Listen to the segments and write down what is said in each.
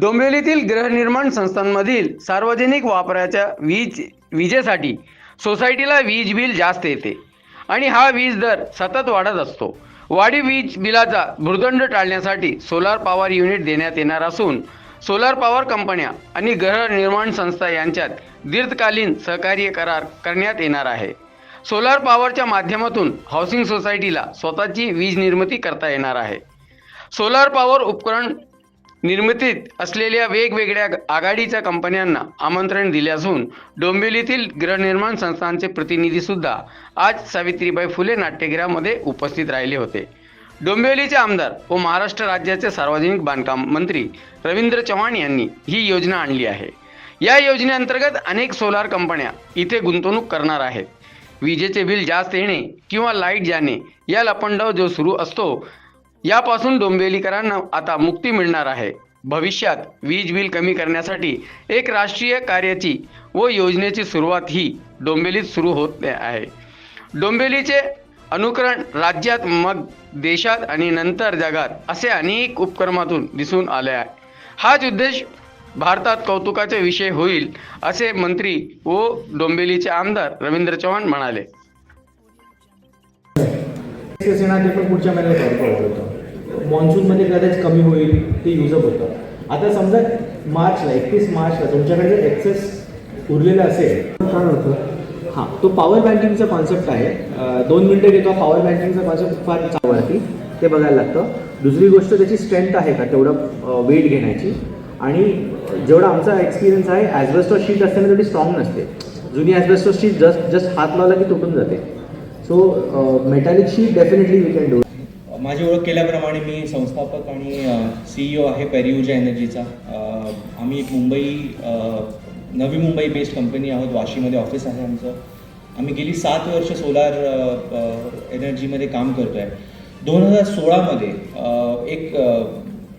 डोंबिवलीतील गृहनिर्माण संस्थांमधील सार्वजनिक वापराच्या वीज विजेसाठी सोसायटीला वीज बिल जास्त येते. आणि हा वीज दर सतत वाढत असतो. वाढीव वीज बिलाचा भूर्दंड टाळण्यासाठी सोलार पॉवर युनिट देण्यात येणार असून सोलार पॉवर कंपन्या आणि गृहनिर्माण संस्था यांच्यात दीर्घकालीन सहकार्य करार करण्यात येणार आहे. सोलार पॉवरच्या माध्यमातून हाऊसिंग सोसायटीला स्वतःची वीज निर्मिती करता येणार आहे. सोलार पॉवर उपकरण निर्मितीत असलेल्या वेगवेगळ्या आघाडीच्या कंपन्यांना आमंत्रण दिले असून डोंबिवलीतील गृहनिर्माण संस्थांचे प्रतिनिधी सुद्धा आज सावित्रीबाई फुले नाट्यगृहामध्ये उपस्थित राहिले होते. डोंबिवलीचे आमदार व महाराष्ट्र राज्याचे सार्वजनिक बांधकाम मंत्री रवींद्र चव्हाण यांनी ही योजना आणली आहे. या योजनेअंतर्गत अनेक सोलार कंपन्या इथे गुंतवणूक करणार आहेत. विजेचे बिल जास्त येणे किंवा लाइट जाणे या लपंडाव जो सुरू असतो यापासून डोंबिवलीकरांना आता मुक्ती मिळणार आहे. भविष्यात वीज बिल कमी करण्यासाठी एक राष्ट्रीय कार्याची व योजनेची सुरुवात ही डोंबिवलीत सुरू होत आहे. डोंबिवलीचे अनुकरण राज्यात मग देशात आणि नंतर जगात असे अनेक उपक्रमातून दिसून आले आहे. हाच उद्देश भारतात कौतुकाचा विषय होईल असे मंत्री व डोंबिवलीचे आमदार रवींद्र चव्हाण म्हणाले. मॉन्सूनमध्ये कदाचित कमी होईल ते युजअप होतं. आता समजा मार्चला एकतीस मार्चला तुमच्याकडे जर एक्सेस उरलेलं असेल तर काय होतं? हां तो पॉवर बँकिंगचा कॉन्सेप्ट आहे. दोन मिनटं घेतो. पॉवर बँकिंगचा कॉन्सेप्ट फार चांगलावरती ते बघायला लागतं. दुसरी गोष्ट त्याची स्ट्रेंथ आहे का? तेवढं वेट घेण्याची. आणि जेवढा आमचा एक्सपिरियन्स आहे ॲजबेस्टॉ शीट असते ना तेवढी स्ट्रॉंग नसते. जुनी ॲजबेस्टॉ शीट जस्ट जस्ट हात लावला की तुटून जाते. So metallic sheet definitely we can do माझी ओळख केल्याप्रमाणे मी संस्थापक आणि सीईओ आहे पेरियुजा एनर्जीचा आम्ही एक मुंबई नवी मुंबई बेस्ड कंपनी आहोत. वाशीमध्ये ऑफिस आहे आमचं. आम्ही गेली सात वर्ष सोलार एनर्जीमध्ये काम करतो आहे दोन हजार सोळामध्ये एक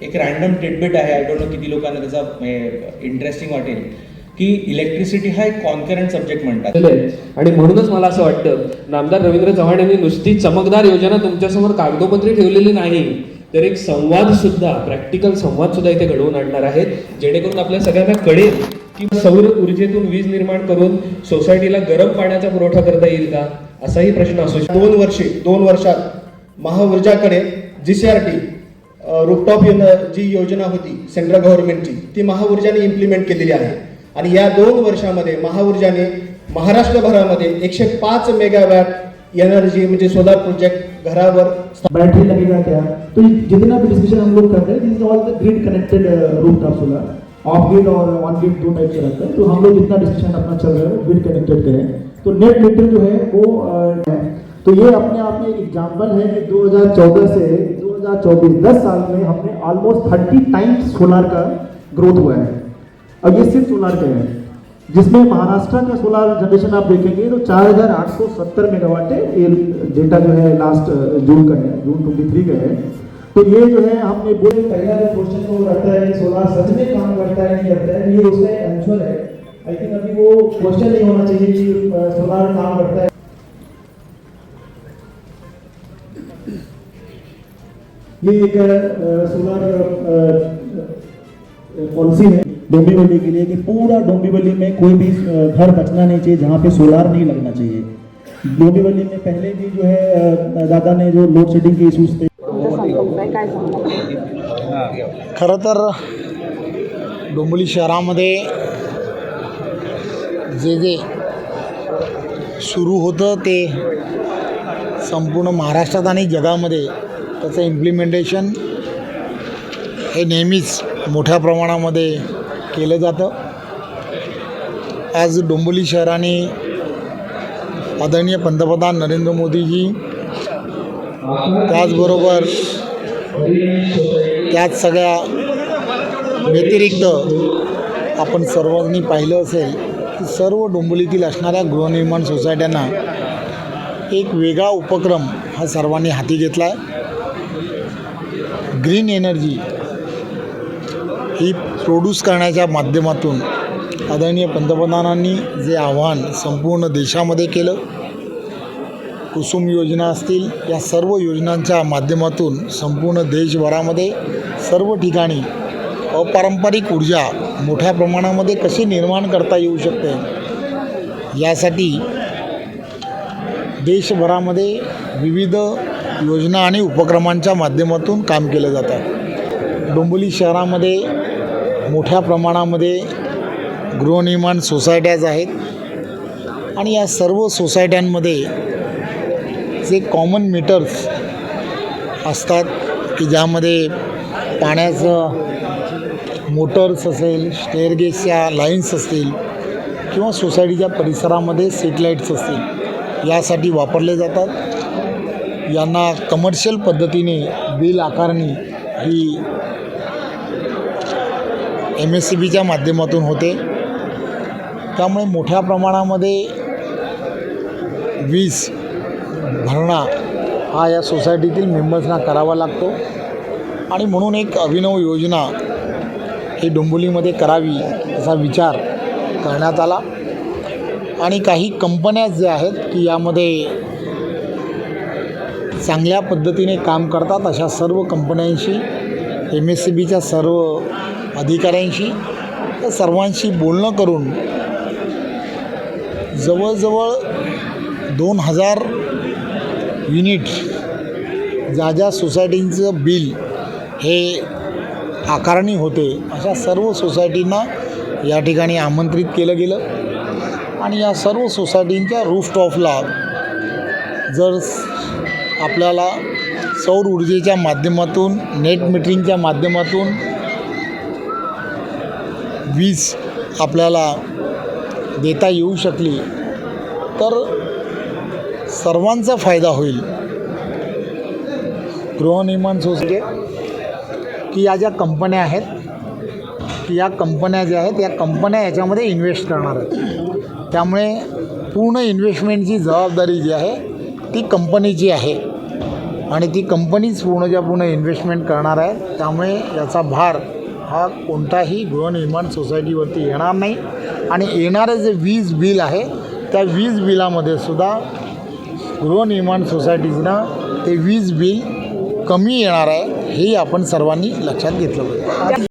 एक रॅन्डम टिडबिट आहे. आय डोंट नो किती लोकांना त्याचा इंटरेस्टिंग वाटेल. की इलेक्ट्रिसिटी हा एक कॉन्करंट सब्जेक्ट म्हणतात. आणि म्हणूनच मला असं वाटतं नामदार रवींद्र चव्हाण यांनी नुसती चमकदार योजना तुमच्यासमोर कागदोपत्री ठेवलेली नाही तर एक संवाद सुद्धा प्रॅक्टिकल संवाद सुद्धा इथे घडवून आणणार आहेत जेणेकरून आपल्या सगळ्यांना कळेल की सौर ऊर्जेतून वीज निर्माण करून सोसायटीला गरम पाण्याचा पुरवठा करता येईल का? असाही प्रश्न असू शकतो. दोन वर्षे दोन वर्षात महाऊर्जाकडे G C R T rooftop जी योजना होती सेंट्रल गव्हर्नमेंटची ती महाऊर्जाने इम्प्लिमेंट केलेली आहे. आणि या दोन वर्षामध्ये महाऊर्जाने महाराष्ट्रभरामध्ये एकशे पाच मेगावॅट एनर्जी म्हणजे सोलार प्रोजेक्ट घरावर बैटरी लगेगा क्या तो जितना भी डिस्कशन हम लोग कर रहे हैं this all the grid connected roof top solar off grid और ऑन ग्रिड दो टाइप से रहता है. तो हम लोग जितना डिस्कशन अपना चल रहा है ग्रिड कनेक्टेड करें. तो नेट मीटर जो है वो अ, है. तो ये अपने आप में एक एग्ज़ाम्पल है कि 2014 से 2024 10 साल में हमने ऑलमोस्ट 30 टाइम्स सोलार का ग्रोथ हुआ है. और ये सिर्फ़ सोलार का है। जिसमें महाराष्ट्र का सोलार जनरेशन आप देखेंगे तो 4,870 मेगावाट ये डेटा जो है लास्ट जून का है जून 23 का है। तो ये जो है हमने बोले पहला जो क्वेश्चन वो रहता है सोलार सच में काम करता है नहीं करता है ये उसका एक आंसर है। आई थिंक अभी वो क्वेश्चन नहीं होना चाहिए कि सोलार काम करता है। ये एक सोलार पॉलिसी है। डोंबिवली के लिए कि पूरा डोंबिवली में कोई भी घर बचना नहीं चाहिए जहाँ पे सोलार नहीं लगना चाहिए। डोंबिवली में पहले भी जो है दादा ने जो लोड शेडिंग के इशूज थे। खरं तर डोंबिवली शहरामध्ये जे जे सुरू होतं ते संपूर्ण महाराष्ट्रात आणि जगामध्ये त्याचं इम्प्लिमेंटेशन हे नेहमीच मोठ्या प्रमाणामध्ये केलं जातं. आज डोंबिवली शहराने आदरणीय पंतप्रधान नरेंद्र मोदीजी त्याचबरोबर त्याच सगळ्या व्यतिरिक्त आपण सर्वांनी पाहिलं असेल की सर्व डोंबिवलीतील असणाऱ्या गृहनिर्माण सोसायट्यांना एक वेगळा उपक्रम हा सर्वांनी हाती घेतला आहे ग्रीन एनर्जी ही प्रोड्यूस करण्याच्या माध्यमातून आदरणीय पंतप्रधानांनी जे आव्हान संपूर्ण देशामध्ये केलं कुसुम योजना असतील या सर्व योजनांच्या माध्यमातून संपूर्ण देशभरामध्ये सर्व ठिकाणी अपारंपरिक ऊर्जा मोठ्या प्रमाणामध्ये कशी निर्माण करता येऊ शकते यासाठी देशभरामध्ये विविध योजना आणि उपक्रमांच्या माध्यमातून काम केलं जातं. डोंबिवली शहरामध्ये मोठ्या प्रमाणामध्ये गृहनिर्माण सोसायट्याज आहेत. आणि या सर्व सोसायट्यांमध्ये जे कॉमन मीटर्स असतात की ज्यामध्ये पाण्याचं मोटर्स असेल स्टेअरगेसच्या लाईन्स असतील किंवा सोसायटीच्या परिसरामध्ये सेटलाईट्स असतील यासाठी वापरले जातात. यांना कमर्शियल पद्धतीने बिल आकारणी ही एम एस सी बीच्या माध्यमातून होते. त्यामुळे मोठ्या प्रमाणामध्ये वीज भरणा हा या सोसायटीतील मेंबर्सना करावा लागतो. आणि म्हणून एक अभिनव योजना ही डोंबोलीमध्ये करावी असा विचार करण्यात आला. आणि काही कंपन्या ज्या आहेत की यामध्ये चांगल्या पद्धतीने काम करतात अशा सर्व कंपन्यांशी एम एस सी बीच्या सर्व अधिकाऱ्यांशी त्या सर्वांशी बोलणं करून जवळजवळ दोन हजार युनिट ज्या ज्या सोसायटींचं बिल हे आकारणी होते अशा सर्व सोसायटींना या ठिकाणी आमंत्रित केलं गेलं. आणि या सर्व सोसायटींच्या रूफटॉपला जर आपल्याला सौर ऊर्जेच्या माध्यमातून नेट मीटरिंगच्या माध्यमातून वीज आपल्याला देता येऊ शकली तर सर्वांचा फायदा होईल. गृहनिर्माण सोसायटी की या ज्या कंपन्या आहेत की या कंपन्या ज्या आहेत या कंपन्या याच्यामध्ये इन्व्हेस्ट करणार आहेत. त्यामुळे पूर्ण इन्व्हेस्टमेंटची जबाबदारी जी आहे ती कंपनीची आहे. आणि ती कंपनीच पूर्णच्या पूर्ण इन्व्हेस्टमेंट करणार आहे. त्यामुळे याचा भार हा कोणताही गृहनिर्माण सोसायटीवरती येणार नाही. आणि येणारं जे वीज बिल आहे त्या वीज बिलामध्ये सुद्धा गृहनिर्माण सोसायटीजनं ते वीज बिल कमी येणार आहे हेही आपण सर्वांनी लक्षात घेतलं पाहिजे.